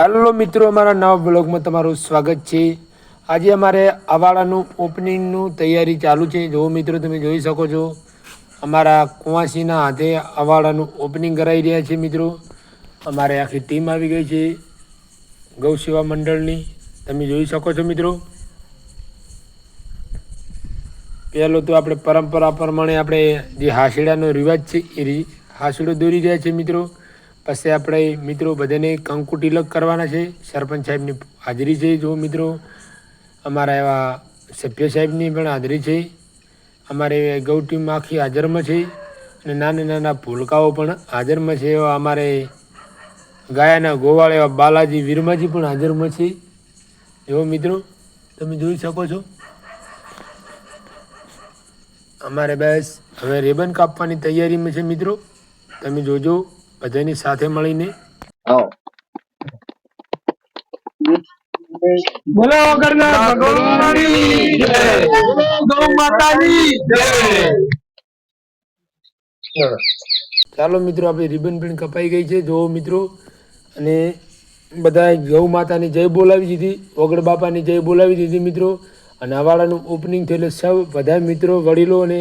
Hello મિત્રો, અમારા નવા બ્લોગમાં તમારું સ્વાગત છે. આજે અમારે અવાડાનું ઓપનિંગનું તૈયારી ચાલુ છે. જો મિત્રો, તમે જોઈ શકો છો. અમારા કુવાસીના હાથે અવાડાનું ઓપનિંગ કરાવી રહ્યા છે મિત્રો. અમારે આખી ટીમ આવી ગઈ છે, ગૌ સેવા મંડળની. તમે જોઈ શકો છો મિત્રો. પહેલો તો આપણે પરંપરા પ્રમાણે આપણે જે હાસડાનો રિવાજ છે, એ હાસડો દોરી રહ્યા છે મિત્રો. પછી આપણે મિત્રો બધાને કંકુ તિલક કરવાના છે. સરપંચ સાહેબની હાજરી છે જો મિત્રો. અમારા એવા સભ્ય સાહેબની પણ હાજરી છે. અમારે ગૌ ટીમ આખી હાજરમાં છે અને નાના નાના ભૂલકાઓ પણ હાજરમાં છે. એવા અમારે ગાયાના ગોવાળ એવા બાલાજી વીરમાજી પણ હાજરમાં છે. જો મિત્રો, તમે જોઈ શકો છો. અમારે બસ હવે રેબન કાપવાની તૈયારીમાં છે મિત્રો. તમે જોજો. બધાની સાથે મળીને? બોલો વગરના ભગવાનની જય. ગૌ માતાની જય. ચાલો મિત્રો આપણે રિબન પણ કપાઈ ગઈ છે. જો મિત્રો અને બધા ગૌ માતાની જય બોલાવી દીધી વગડ બાપાની જય બોલાવી દીધી મિત્રો અને અવાડાનું ઓપનિંગ થયું એટલે સૌ બધા મિત્રો વડીલો અને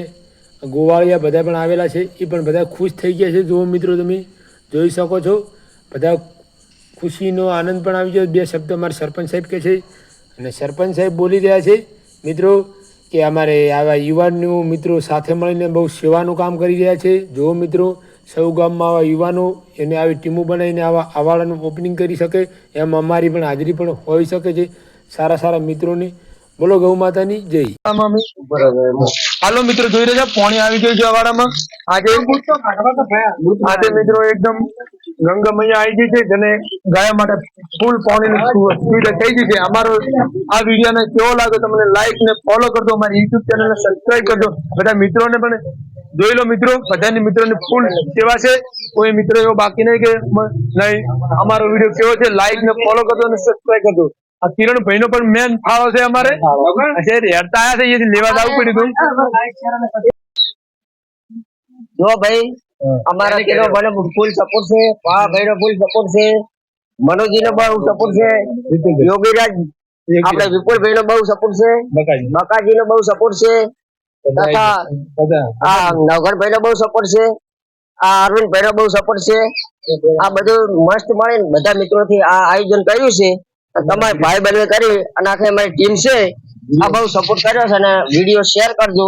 ગોવાળિયા બધા પણ આવેલા છે. એ પણ બધા ખુશ થઈ ગયા છે. જુઓ મિત્રો તમે જોઈ શકો છો. બધા ખુશીનો આનંદ પણ આવી ગયો બે શબ્દ અમારા સરપંચ સાહેબ કહે છે. અને સરપંચ સાહેબ બોલી રહ્યા છે, મિત્રો, કે અમારે આવા યુવાનનું મિત્રો સાથે મળીને બહુ સેવાનું કામ કરી રહ્યા છે. જો મિત્રો, સૌ ગામમાં આવા યુવાનો એને આવી ટીમો બનાવીને આવા અવાડાનું ઓપનિંગ કરી શકે. એમ અમારી પણ હાજરી પણ હોઈ શકે છે. સારા સારા મિત્રોની. બોલો ગૌ માતાની, જય. હાલો મિત્રો, જોઈ રહ્યા છો? પોણી આવી ગયું છે અવાડામાં. આજે આજે મિત્રો એકદમ ગંગામૈયા આવી ગઈ છે, જેને ગાયા માટે ફૂલ પાણીની સુવિધા થઈ ગઈ છે. અમારો આ વિડીયોને કેવો લાગ્યો તમને લાઈક ને ફોલો કરજો, અમારી યુટ્યુબ ચેનલને સબસ્ક્રાઈબ કરજો. બધા મિત્રોને પણ જોઈ લો મિત્રો, બધાની મિત્રોની ફૂલ સેવા છે. કોઈ મિત્ર એવો બાકી નહીં કે નહીં. અમારો વીડિયો કેવો છે લાઈક ને ફોલો કરજો અને સબસ્ક્રાઈબ કરજો. આ કિરણ ભાઈ નો પણ મેન ફાળો છે અમારે. હેરતા આયા છે લેવા જવું પડ્યું હતું જો ભાઈ અમારા તેનો મને ફૂલ સપોર્ટ છે પા ભાઈ નો ફૂલ સપોર્ટ છે મનોજી નો બહુ સપોર્ટ છે યોગીરાજ આપણે વિપુલભાઈ નો બહુ સપોર્ટ છે બકાજી નો બહુ સપોર્ટ છે તથા આ નવઘણભાઈ નો બહુ સપોર્ટ છે આ અરવિંદભાઈ નો બહુ સપોર્ટ છે આ બધું મસ્ત મળીને બધા મિત્રો થી આ આયોજન કર્યું છે. તમારે ભાઈ બંધ કરી અને આખી અમારી ટીમ છે આ બહુ સપોર્ટ કર્યો છે અને વીડિયો શેર કરજો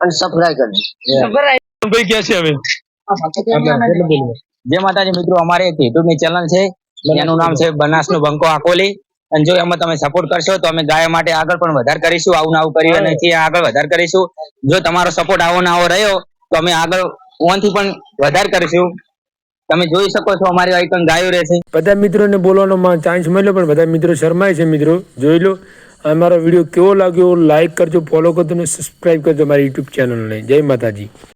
અને સબસ્ક્રાઇબ કરજો. ભાઈ કે છે હવે? જે માતાજી મિત્રો અમારે એક યુટ્યુબની ચેનલ છે એનું નામ છે બનાસનું બંકો આકોલી. અને જો એમાં તમે સપોર્ટ કરશો તો અમે ગાય માટે આગળ પણ વધારે કરીશું આવું ને આવું કરી અને છીએ આગળ વધાર કરીશું. જો તમારો સપોર્ટ આવો ને આવો રહ્યો તો અમે આગળ ઓનથી પણ વધારે કરીશું. તમે જોઈ શકો છો અમારી આઈકન ગાયું રહેશે બધા મિત્રોને બોલવાનો ચાન્સ મળ્યો પણ બધા મિત્રો શરમાય છે મિત્રો. જોઈ લો, અમારો વીડિયો કેવો લાગ્યો લાઈક કરજો ફોલો કરજો અને સબસ્ક્રાઈબ કરજો અમારી યુટ્યુબ ચેનલને જય માતાજી.